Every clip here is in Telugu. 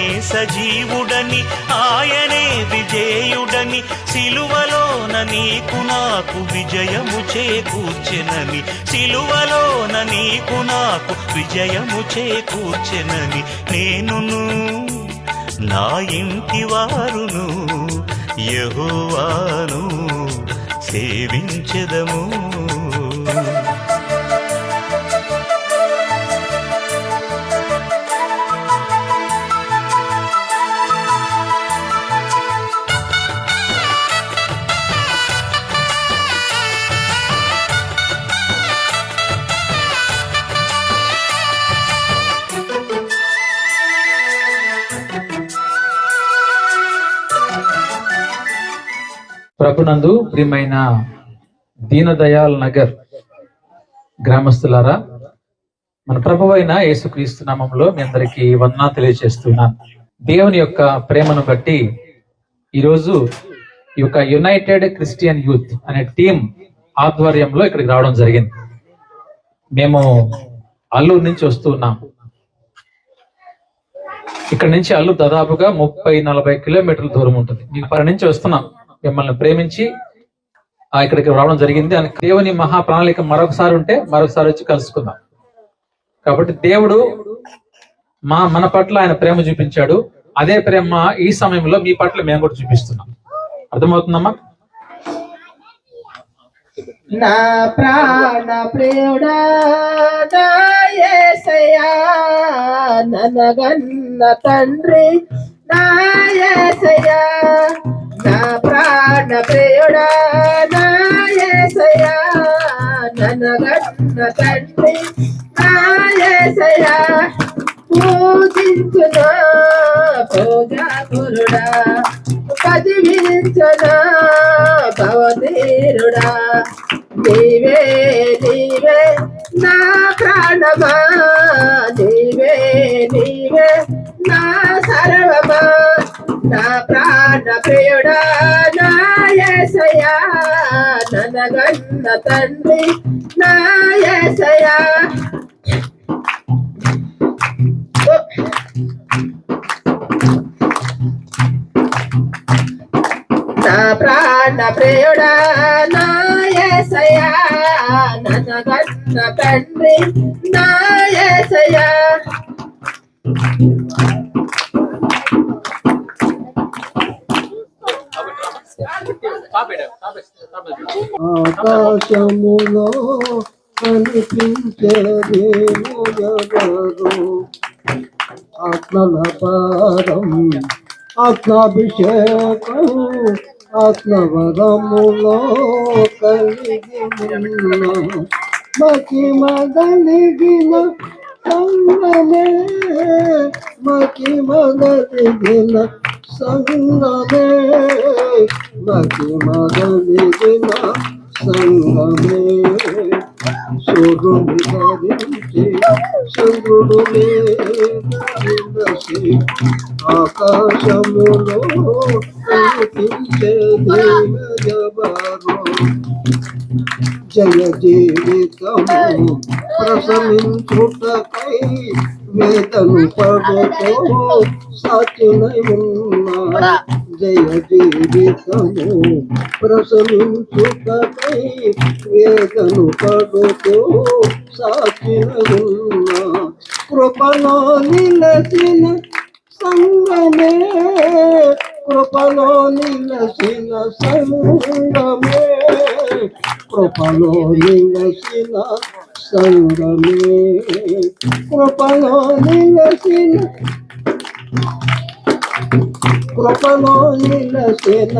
ఆయనే సజీవుడని ఆయనే విజేయుడని సిలువలోన నీకు నాకు విజయము చేకూర్చెనని సిలువలోన నీకు నాకు విజయము చేకూర్చెనని నేనును నా ఇంటి వారును యహోవాను సేవించెదము. ప్రభునందు ప్రియమైన దీనదయాల్ నగర్ గ్రామస్తులారా మన ప్రభు అయిన యేసుక్రీస్తు నామంలో మీ అందరికీ వందనా తెలియజేస్తున్నాను. దేవుని యొక్క ప్రేమను బట్టి ఈరోజు ఈ యొక్క యునైటెడ్ క్రిస్టియన్ యూత్ అనే టీం ఆధ్వర్యంలో ఇక్కడికి రావడం జరిగింది. మేము అల్లూరు నుంచి వస్తున్నాం ఇక్కడ నుంచి అల్లు దాదాపుగా ముప్పై నలభై కిలోమీటర్ల దూరం ఉంటుంది. మీకు పరి నుంచి వస్తున్నాం. మిమ్మల్ని ప్రేమించి ఆ ఇక్కడికి రావడం జరిగింది. అని దేవుని మహా ప్రణాళిక మరొకసారి ఉంటే మరొకసారి వచ్చి కలుసుకుందాం. కాబట్టి దేవుడు మా మన పట్ల ఆయన ప్రేమ చూపించాడు. అదే ప్రేమ ఈ సమయంలో మీ పట్ల మేము కూడా చూపిస్తున్నాం. అర్థమవుతుందమ్మా? నా ప్రాణ ప్రియుడా తండ్రి నాయసయా నా ప్రాణ ప్రియుడా నా యేసయ్యా ననగన్న తండ్రి నా యేసయ్యా పూజించునా పూజా గురుడా కదిలించునా భవధీరుడా నీవే నీవే నా ప్రాణమా నీవే నీవే నా సర్వమా నా ప్రాణ ప్రియుడా నా యేసయ్యా ననగన్న తండ్రి నా యేసయ్యా నా ప్రాణ ప్రియుడా నా ననగన్న తండ్రి నా ఆకాశములో కనిపించే ఎవరు. ఆత్మల పాదం ఆత్మాభిషేకం ఆత్మవరములో కలిగి ఉన్న మహిమ కలిగిన సంగమే మగది కలిగిన సంగమే. మహిమ కలిగిన సంగమే. సూర్యుని ధరించి చంద్రుడు ధరించి ఆకాశములో కనిపించే దేవరు జయ జీవితము ప్రసమించుటకై వేదను పడుతో సాచినై జయ జీవితము ప్రసమించుటకై వేదను పడుతో సాచినై ఉన్నా కృపలో నిలసిన సంగమే కృపలో నిలసిన సంగమే. కృపలో నిలసిన సంగమే కృపలో నిలసిన కృపలో నిలసిన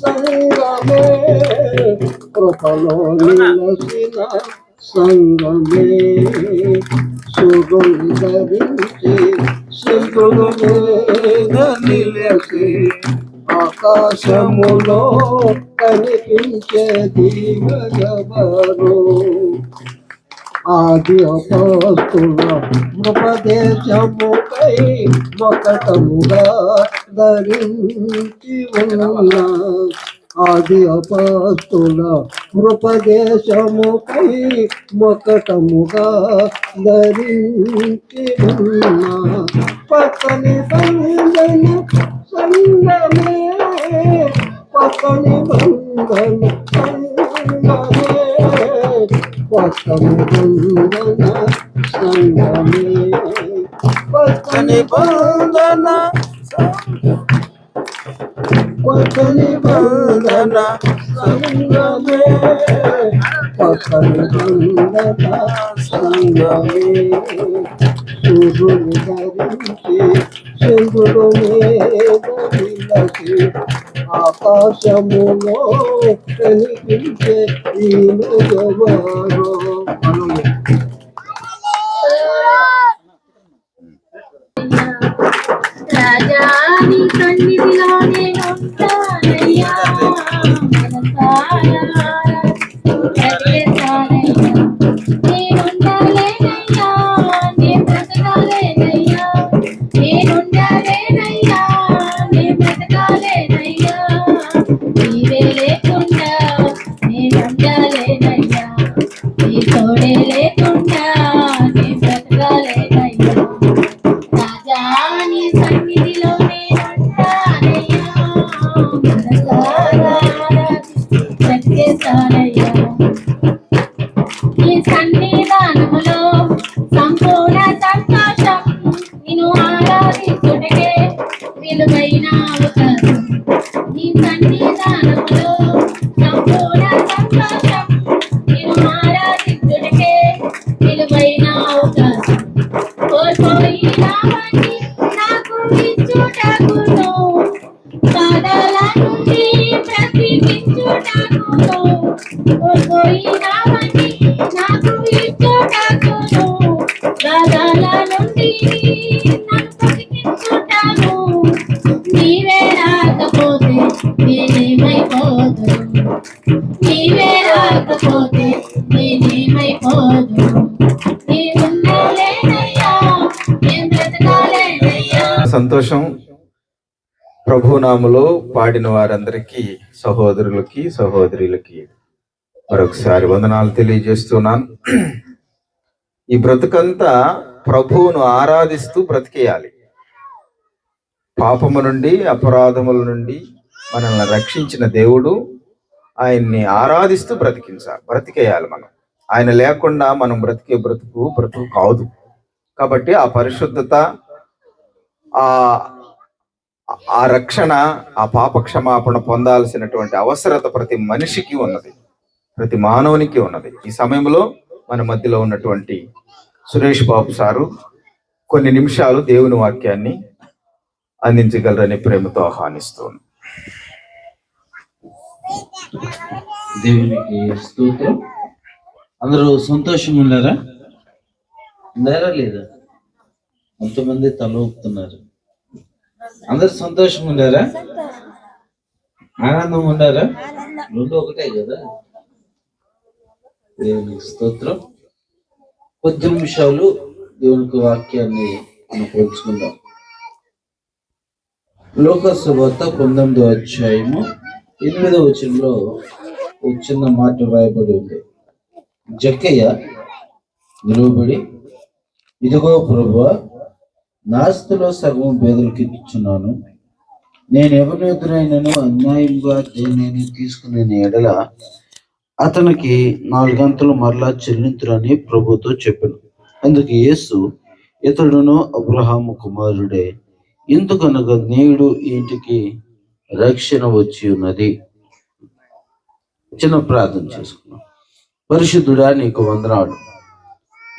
సంగమే. కృపలో నిలసిన సంగమే సుగంధరించి సిద్ధులు మీద నిలసి ఆకాశములో కనిపించే దిగగవరు ఆది అపస్తుల ఉపదేశముకై ఒకటముగా ధరించి ఉన్నా. ఆది అపస్తుల ఉపదేశముకై ఒకటముగా ధరించి ఉన్న పక్కని బంధన సంగమే పక్కని బంధన సంగమే పక్కని బంధన సంగమే పక్కని బంధన పక్కని బంధన సంగమే పక్కని బంధన సంగమే సూర్యుని ధరించి చంద్రుడు మేఘమిలసి ఆకాశములో కనిపించే ఈయన ఎవరో రాజాని సన్నిధిలో నేను ఉంటానయ్యా సంతోషం. ప్రభునాములో పాడిన వారందరికీ సహోదరులకి సహోదరులకి మరొకసారి వందనాలు తెలియజేస్తున్నాను. ఈ బ్రతుకంతా ప్రభువును ఆరాధిస్తూ బ్రతికేయాలి. పాపము నుండి అపరాధముల నుండి మనల్ని రక్షించిన దేవుడు ఆయన్ని ఆరాధిస్తూ బ్రతికించాలి బ్రతికేయాలి మనం. ఆయన లేకుండా మనం బ్రతికే బ్రతుకు బ్రతుకు కాదు. కాబట్టి ఆ పరిశుద్ధత ఆ ఆ రక్షణ ఆ పాప క్షమాపణ పొందాల్సినటువంటి అవసరత ప్రతి మనిషికి ఉన్నది. ప్రతి మానవునికి ఉన్నది. ఈ సమయంలో మన మధ్యలో ఉన్నటువంటి సురేష్ బాబు సారు కొన్ని నిమిషాలు దేవుని వాక్యాన్ని అందించగలరని ప్రేమతో ఆహ్వానిస్తున్నాను దేవునికి స్తోత్రం. అందరూ సంతోషం ఉన్నారా? ఉన్నారా లేదా? కొంతమంది తల ఊపుతున్నారు. అందరు సంతోషం ఉండారా? ఆనందం ఉండారా? రెండు ఒకటే కదా? దేవుని స్తోత్రం. కొద్ది నిమిషాలు దేవునికి వాక్యాన్ని మనం పోల్చుకుందాం. లోకసువార్త పంతొమ్మిదో అధ్యాయము ఎనిమిదో వచనంలో చిన్న మాట రాయబడి ఉంది. జక్కయ్య నిలువబడి ఇదిగో ప్రభు నాస్తిలో సగం పేదలకి ఇచ్చున్నాను నేను ఎవరి ఎదురైనను అన్యాయంగా దేనిని తీసుకునే ఎడల అతనికి నాలుగంతలు మరలా చెల్లింతురని ప్రభుతో చెప్పాను. అందుకు యేసు ఇతడును అబ్రహాము కుమారుడే ఎందుకనగా నేడు ఇంటికి రక్షణ వచ్చి ఉన్నది. చిన్న ప్రార్థన చేసుకున్నాం పరిశుద్ధుడా నీకు వందనాడు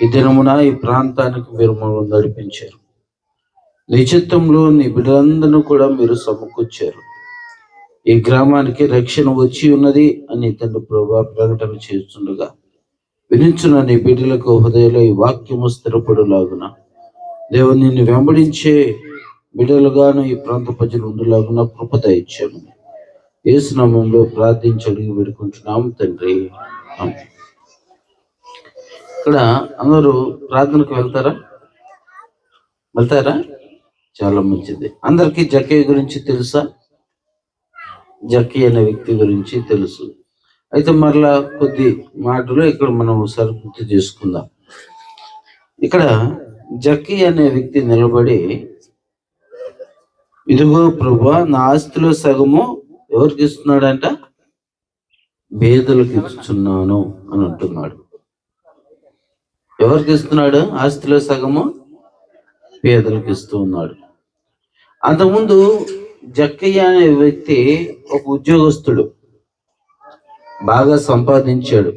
ఈ దినమున ఈ ప్రాంతానికి మీరు మమ్మల్ని నడిపించారు. నీ నీ బిడ్డలందరూ కూడా మీరు సమకూర్చారు. ఈ గ్రామానికి రక్షణ వచ్చి ఉన్నది అని తండ్రి ప్రభా ప్రకటన చేస్తుండగా వినించున్న నీ బిడ్డలకు హృదయంలో ఈ వాక్యము స్థిరపడులాగున దేవుని నిన్ను వెంబడించే బిడ్డలుగాను ఈ ప్రాంత ప్రజలు ఉండులాగున కృపత ఇచ్చాము ఏసునామంలో ప్రార్థించి అడిగి పెడుకుంటున్నాము తండ్రి ఇక్కడ అందరూ ప్రార్థనకు వెళ్తారా? వెళ్తారా? చాలా మంచిది. అందరికీ జకే గురించి తెలుసా? జక్కి అనే వ్యక్తి గురించి తెలుసు. అయితే మరలా కొద్ది మాటలు ఇక్కడ మనం ఒకసారి గుర్తు చేసుకుందాం. ఇక్కడ జక్కి అనే వ్యక్తి నిలబడి ఇదిగో ప్రభా నా ఆస్తిలో సగము ఎవరికి ఇస్తున్నాడంట? బేదలకు ఇస్తున్నాను అని అంటున్నాడు. ఎవరికి ఇస్తున్నాడు? ఆస్తిలో సగము పేదలకు ఇస్తూ ఉన్నాడు. అంతకుముందు జక్కయ్య అనే వ్యక్తి ఒక ఉద్యోగస్తుడు. బాగా సంపాదించాడు.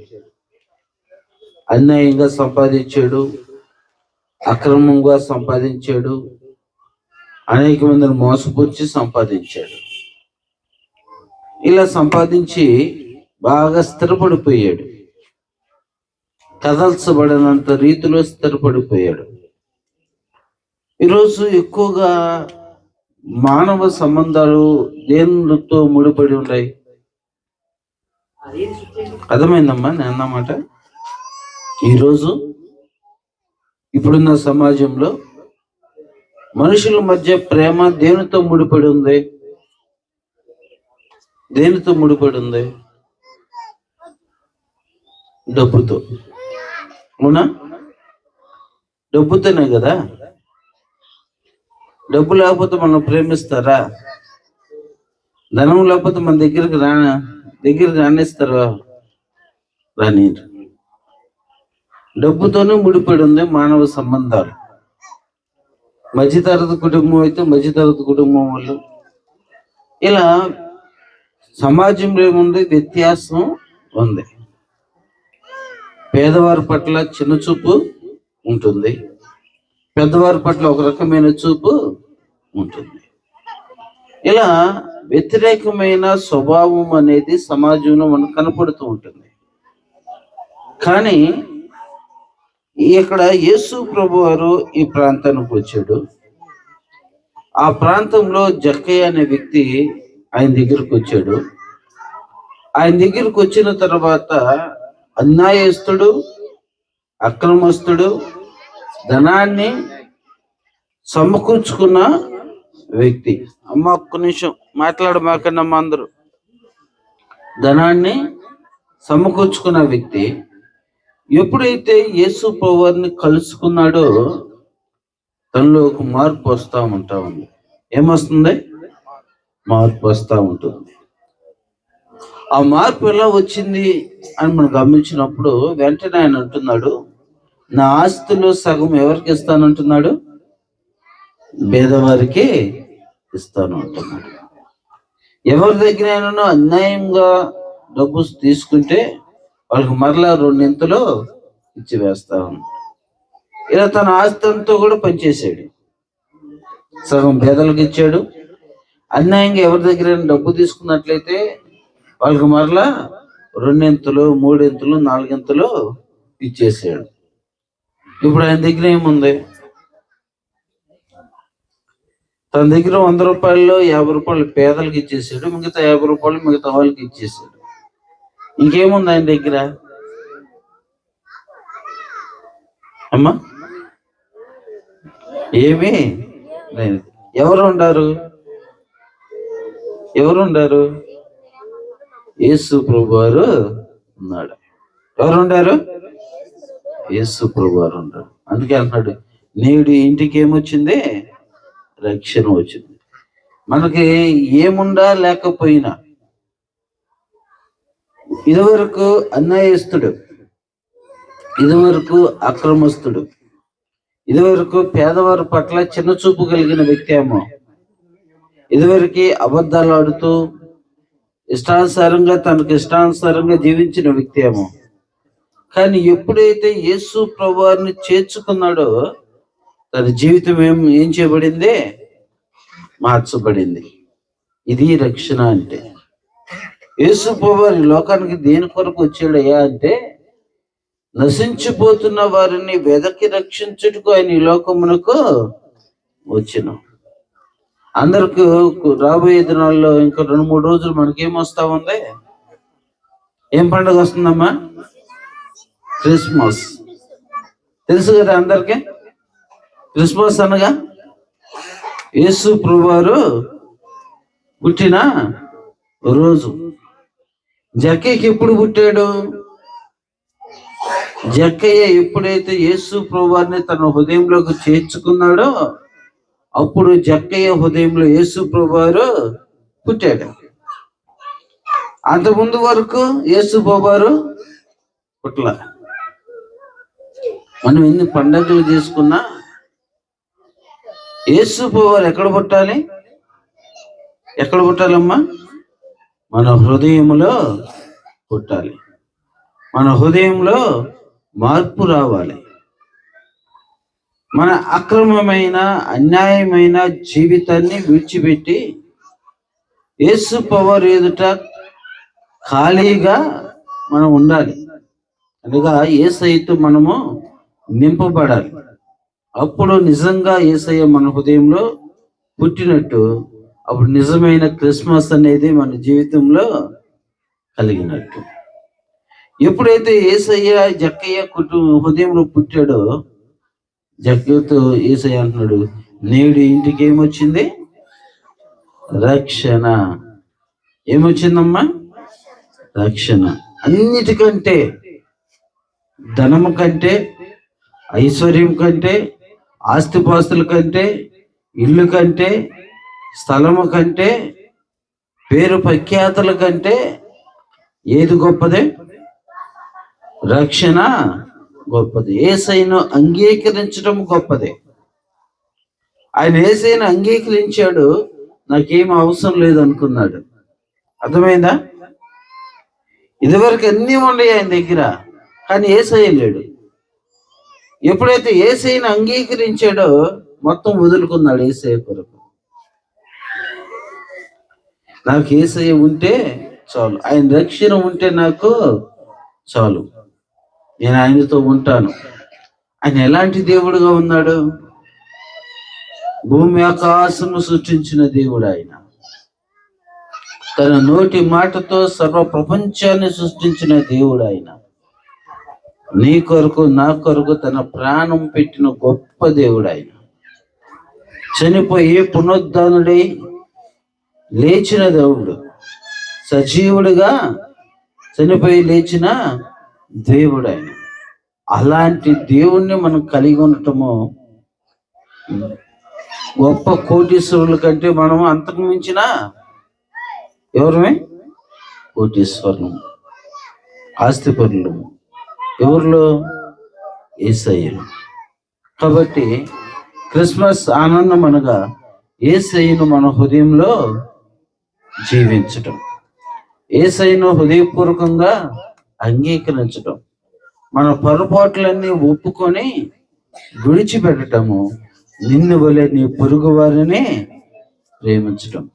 అన్యాయంగా సంపాదించాడు. అక్రమంగా సంపాదించాడు. అనేక మందిని మోసపుచ్చి సంపాదించాడు. ఇలా సంపాదించి బాగా స్థిరపడిపోయాడు. కదల్చబడినంత రీతిలో స్థిరపడిపోయాడు. ఈరోజు ఎక్కువగా మానవ సంబంధాలు దేనితో ముడిపడి ఉన్నాయి? అర్థమైందమ్మా నేను అన్నమాట ఈరోజు ఇప్పుడున్న సమాజంలో మనుషుల మధ్య ప్రేమ దేనితో ముడిపడి ఉంది? దేనితో ముడిపడి ఉంది? డబ్బుతో. అవునా? డబ్బుతోనే కదా? డబ్బు లేకపోతే మనం ప్రేమిస్తారా? ధనం లేకపోతే మన దగ్గరికి రా దగ్గరికి రానిస్తారా? రాని డబ్బుతోనే ముడిపడి ఉంది మానవ సంబంధాలు. మధ్యతరగతి కుటుంబం అయితే మధ్యతరగతి కుటుంబం వాళ్ళు. ఇలా సమాజంలో ఏముంది? వ్యత్యాసం ఉంది. పేదవారి పట్ల చిన్న చూపు ఉంటుంది. పెద్దవారి పట్ల ఒక రకమైన చూపు ఉంటుంది. ఇలా వ్యతిరేకమైన స్వభావం అనేది సమాజంలో మనకు కనపడుతూ ఉంటుంది. కానీ ఇక్కడ యేసు ప్రభు వారు ఈ ప్రాంతానికి వచ్చాడు. ఆ ప్రాంతంలో జక్కయ్య అనే వ్యక్తి ఆయన దగ్గరకు వచ్చాడు. ఆయన దగ్గరకు వచ్చిన తర్వాత అన్యాయస్తుడు అక్రమస్తుడు ధనాన్ని సమకూర్చుకున్న వ్యక్తి. అమ్మ ఒక్క నిమిషం. మాట్లాడమాకన్నమ్మ అందరూ. ధనాన్ని సమకూర్చుకున్న వ్యక్తి ఎప్పుడైతే యేసు పవర్ని కలుసుకున్నాడో తనలో ఒక మార్పు వస్తూ ఉంటా ఉంది. ఏమొస్తుంది? మార్పు వస్తూ ఉంటుంది. ఆ మార్పు ఎలా వచ్చింది అని మనం గమనించినప్పుడు వెంటనే ఆయన అంటున్నాడు నా ఆస్తులు సగం ఎవరికి ఇస్తానంటున్నాడు? పేదవారికి ఇస్తాను అంటున్నాడు. ఎవరి దగ్గర అన్యాయంగా డబ్బు తీసుకుంటే వాళ్ళకి మరలా రెండింతలు ఇచ్చి వేస్తా ఇలా తన ఆస్తులతో కూడా పనిచేసాడు సగం పేదలకు ఇచ్చాడు. అన్యాయంగా ఎవరి దగ్గర డబ్బు తీసుకున్నట్లయితే వాళ్ళకి మరలా రెండింతలు మూడింతలు నాలుగింతలు ఇచ్చేసాడు ఇప్పుడు ఆయన దగ్గర ఏముంది? తన దగ్గర వంద రూపాయల్లో యాభై రూపాయలు పేదలకు ఇచ్చేసాడు మిగతా యాభై రూపాయలు మిగతా వాళ్ళకి ఇచ్చేసాడు. ఇంకేముంది ఆయన దగ్గర? అమ్మా? ఏమి? ఎవరు ఉండారు? ఎవరు ఉండారు? యేసు ప్రభు వారు ఉన్నాడు. ఎవరు ఉండారు? యేసు ప్రభు వారు అందుకే అంటున్నాడు నేడు ఇంటికి ఏమొచ్చింది? రక్షణ వచ్చింది. మనకి ఏముండా లేకపోయినా ఇదివరకు అన్యాయస్తుడు ఇదివరకు అక్రమస్తుడు ఇదివరకు పేదవారి పట్ల చిన్న చూపు కలిగిన వ్యక్తి ఏమో ఇదివరకు అబద్ధాలు ఆడుతూ ఇష్టానుసారంగా తనకు ఇష్టానుసారంగా జీవించిన వ్యక్తి ఏమో కానీ ఎప్పుడైతే యేసు ప్రభువారిని చేర్చుకున్నాడో తన జీవితం ఏం ఏం చేయబడింది? మార్చబడింది. ఇది రక్షణ అంటే. యేసు ప్రభువారి లోకానికి దేని కొరకు వచ్చాడయ్యా అంటే నశించిపోతున్న వారిని వెదకి రక్షించుటకు ఆయన ఈ లోకమునకు వచ్చిన. అందరికి రాబోయే దినాల్లో ఇంకా రెండు మూడు రోజులు మనకేం వస్తా ఉంది? ఏం పండుగ వస్తుందమ్మా? క్రిస్మస్. తెలుసు కదా అందరికీ? క్రిస్మస్ అనగా యేసు ప్రభువారు పుట్టిన రోజు. జక్కయ్యకి ఎప్పుడు పుట్టాడు? జక్కయ్య ఎప్పుడైతే యేసు ప్రభువారిని తన హృదయంలోకి చేర్చుకున్నాడో అప్పుడు జక్కయ్య హృదయంలో యేసు ప్రభువారు పుట్టాడు. అంతకుముందు ముందు వరకు యేసు ప్రభువారు పుట్ల మనం ఎన్ని పండగలు చేసుకున్నా యేసు పోవాలి. ఎక్కడ పుట్టాలి? ఎక్కడ పుట్టాలమ్మా? మన హృదయంలో పుట్టాలి. మన హృదయంలో మార్పు రావాలి. మన అక్రమమైన అన్యాయమైన జీవితాన్ని విడిచిపెట్టి యేసు పవర్ ఎదుట ఖాళీగా మనం ఉండాలి. అనగా ఏసైతో మనము నింపబడాలి. అప్పుడు నిజంగా ఏసయ్య మన హృదయంలో పుట్టినట్టు అప్పుడు నిజమైన క్రిస్మస్ అనేది మన జీవితంలో కలిగినట్టు. ఎప్పుడైతే ఏసయ్య జక్కయ్య కుటుంబ హృదయంలో పుట్టాడో జక్కయ్యతో ఏసయ్య అంటున్నాడు నేడు ఇంటికి ఏమొచ్చింది? రక్షణ. ఏమొచ్చిందమ్మా? రక్షణ. అన్నిటికంటే ధనము కంటే ఐశ్వర్యం కంటే ఆస్తిపాస్తుల కంటే ఇల్లు కంటే స్థలము కంటే పేరు ప్రఖ్యాతుల కంటే ఏది గొప్పదే? రక్షణ గొప్పది. ఏసైను అంగీకరించడం గొప్పదే. ఆయన ఏసైను అంగీకరించాడు నాకేం అవసరం లేదు అనుకున్నాడు అర్థమైందా? ఇదివరకు అన్నీ ఉన్నాయి ఆయన దగ్గర కానీ ఏసై లేడు. ఎప్పుడైతే ఏసైని అంగీకరించాడో మొత్తం వదులుకున్నాడు ఏసై కొరకు. నాకు ఏసై ఉంటే చాలు. ఆయన రక్షణ ఉంటే నాకు చాలు. నేను ఆయనతో ఉంటాను. ఆయన ఎలాంటి దేవుడుగా ఉన్నాడు? భూమి ఆకాశము సృష్టించిన దేవుడు ఆయన. తన నోటి మాటతో సర్వ ప్రపంచాన్ని సృష్టించిన దేవుడు ఆయన. నీ కొరకు నా కొరకు తన ప్రాణం పెట్టిన గొప్ప దేవుడు ఆయన చనిపోయి పునరుద్ధానుడై లేచిన దేవుడు సజీవుడిగా చనిపోయి లేచిన దేవుడు ఆయన అలాంటి దేవుణ్ణి మనం కలిగి ఉండటము గొప్ప కోటీశ్వరుల కంటే మనం అంతకు మించిన ఎవరమే? కోటీశ్వరులు ఆస్తిపరులు. ఎవరిలో ఏసయ్యలు. కాబట్టి క్రిస్మస్ ఆనందం అనగా ఏసయ్యను మన హృదయంలో జీవించటం. ఏసయ్యను హృదయపూర్వకంగా అంగీకరించటం. మన పొరపాట్లన్నీ ఒప్పుకొని విడిచిపెట్టడము నిన్ను వలె నీ పొరుగు వారిని ప్రేమించటం.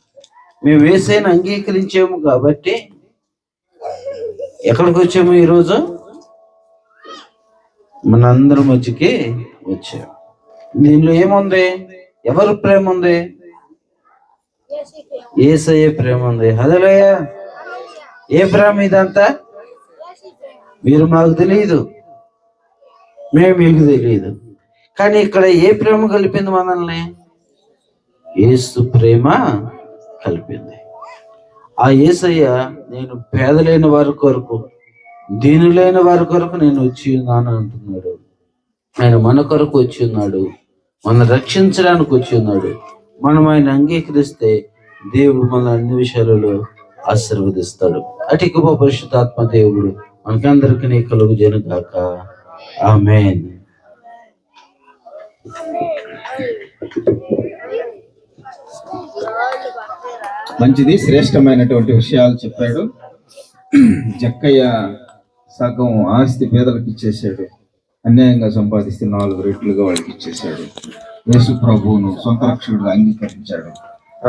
మేము ఏసైనా అంగీకరించాము కాబట్టి ఎక్కడికి వచ్చాము ఈరోజు? మనందరి మధ్యకి వచ్చాము దీనిలో ఏముంది? ఎవరు ప్రేమ ఉంది? ఏసయ్య ప్రేమ ఉంది. హదలయ్య ఏ ప్రేమ ఇదంతా? మీరు మాకు తెలియదు మేము మీకు తెలియదు కానీ ఇక్కడ ఏ ప్రేమ కలిపింది మనల్ని? ఏసు ప్రేమ కలిపింది. ఆ ఏసయ్య నేను పేదలైన వారి కొరకు దీనులైన వారి కొరకు నేను వచ్చి ఉన్నాను అంటున్నాడు. ఆయన మన కొరకు వచ్చి ఉన్నాడు. మన రక్షించడానికి వచ్చి ఉన్నాడు. మనం ఆయన అంగీకరిస్తే దేవుడు మన అన్ని విషయాలలో ఆశీర్వదిస్తాడు. అటు గొప్ప పరిశుద్ధాత్మ దేవుడు మనకందరికి నీ కలుగు జనగాక. ఆమె మంచిది శ్రేష్టమైనటువంటి విషయాలు చెప్పాడు. జక్కయ్య సగం ఆస్తి పేదలకు ఇచ్చేసాడు అన్యాయంగా సంపాదిస్తే నాలుగు రెట్లుగా వాళ్ళకి ఇచ్చేసాడు యేసు ప్రభువును సొంత రక్షకుడుగా అంగీకరించాడు.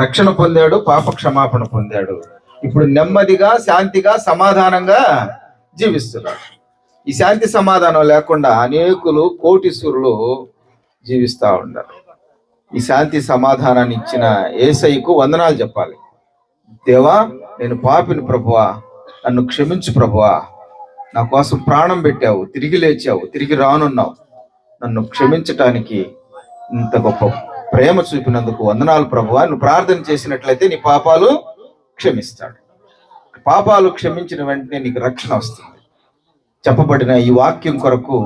రక్షణ పొందాడు పాప క్షమాపణ పొందాడు. ఇప్పుడు నెమ్మదిగా శాంతిగా సమాధానంగా జీవిస్తున్నాడు. ఈ శాంతి సమాధానం లేకుండా అనేకులు కోటీశ్వరులు జీవిస్తా ఉన్నారు. ఈ శాంతి సమాధానాన్ని ఇచ్చిన ఏసైకు వందనాలు చెప్పాలి. దేవా నేను పాపిని ప్రభువా నన్ను క్షమించు ప్రభువా. నా కోసం ప్రాణం పెట్టావు తిరిగి లేచావు తిరిగి రానున్నావు. నన్ను క్షమించటానికి ఇంత గొప్ప ప్రేమ చూపినందుకు వందనాలు ప్రభువా. నువ్వు ప్రార్థన చేసినట్లయితే నీ పాపాలు క్షమిస్తాడు. పాపాలు క్షమించిన వెంటనే నీకు రక్షణ వస్తుంది. చెప్పబడిన ఈ వాక్యం కొరకు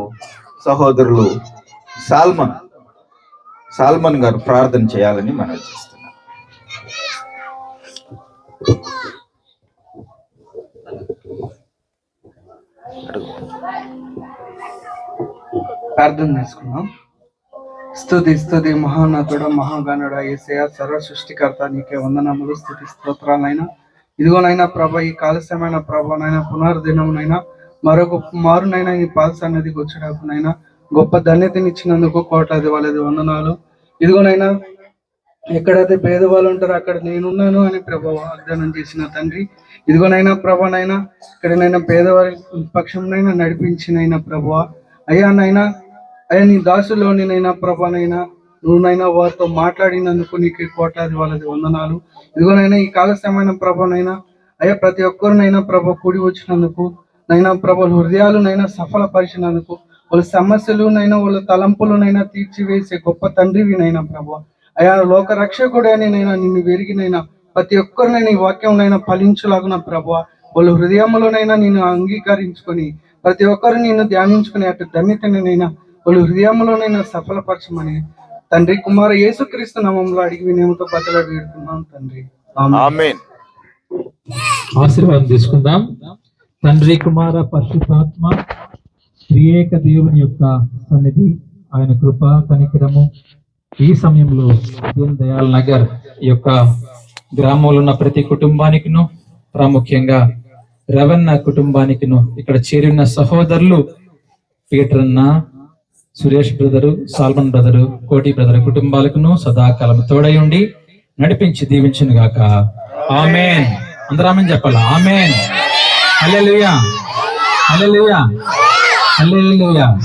సహోదరులు సాల్మన్ సాల్మన్ గారు ప్రార్థన చేయాలని మనం చేస్తున్నాం ప్రార్థన చేసుకున్నాం. స్థుతి స్థుతి మహానతుడ మహాగణుడ ఏసయ సర్వ సృష్టికర్త నీకే వందనములు స్థుతి స్తోత్రాలైనా. ఇదిగోనైనా ప్రభ ఈ కాలస్యమైన ప్రభనైనా పునర్దినమునైనా మరొక మారునైనా ఈ పాల అనేది వచ్చేటప్పునైనా గొప్ప ధన్యతనిచ్చినందుకు కోట్లాది వాళ్ళది వందనాలు. ఇదిగోనైనా ఎక్కడైతే పేదవాళ్ళు ఉంటారో అక్కడ నేనున్నాను అని ప్రభ వాగ్దానం చేసిన తండ్రి. ఇదిగోనైనా ప్రభనైనా ఇక్కడనైనా పేదవారి పక్షంనైనా నడిపించినైనా ప్రభు అయ్యా నైనా అయ్యా నీ దాసులోనినైనా ప్రభనైనా నువ్వునైనా వారితో మాట్లాడినందుకు నీకు కోట్లాది వాళ్ళది వందనాలు. ఇదిగోనైనా ఈ కాలస్యమైన ప్రభనైనా అయ్యా ప్రతి ఒక్కరినైనా ప్రభ కూడి వచ్చినందుకు నైనా ప్రభల హృదయాలునైనా సఫలపరిచినందుకు వాళ్ళ సమస్యలునైనా వాళ్ళ తలంపులునైనా తీర్చివేసే గొప్ప తండ్రివినైనా ప్రభ. అయా లోక రక్ష కూడా నైనా నిన్ను వెరిగినైనా ప్రతి ఒక్కరినైనా ఈ వాక్యంనైనా ఫలించులాగున ప్రభ వాళ్ళ హృదయంలోనైనా నేను అంగీకరించుకొని ప్రతి ఒక్కరు నిన్ను ధ్యానించుకునే అటు ధన్యతనైనా వాళ్ళ హృదయంలోనైనా సఫలపరచమని తండ్రి కుమార యేసుక్రీస్తు నామంలో అడిగి వినేమతో బతలాడి వేడుకున్నాం తండ్రి. ఆశీర్వాదం తీసుకుందాం. తండ్రి కుమార పరిశుద్ధాత్మ త్రియేక దేవుని యొక్క సన్నిధి ఆయన కృప కనికరము ఈ సమయంలో దీన్ దయాల్ నగర్ ఈ యొక్క గ్రామంలో ఉన్న ప్రతి కుటుంబానికిను ప్రాముఖ్యంగా రవణ కుటుంబానికిను ఇక్కడ చేరిన సహోదరులు పీటర్ అన్న Suresh brother Solomon brother Koti brother కుటుంబాలకును సదాకాలం తోడై ఉండి నడిపించి దీవించును గాక ఆమెన్. అందరూ ఆమెన్ చెప్పాలి? ఆమెన్. హల్లెలూయా. హల్లెలూయా. హల్లెలూయా.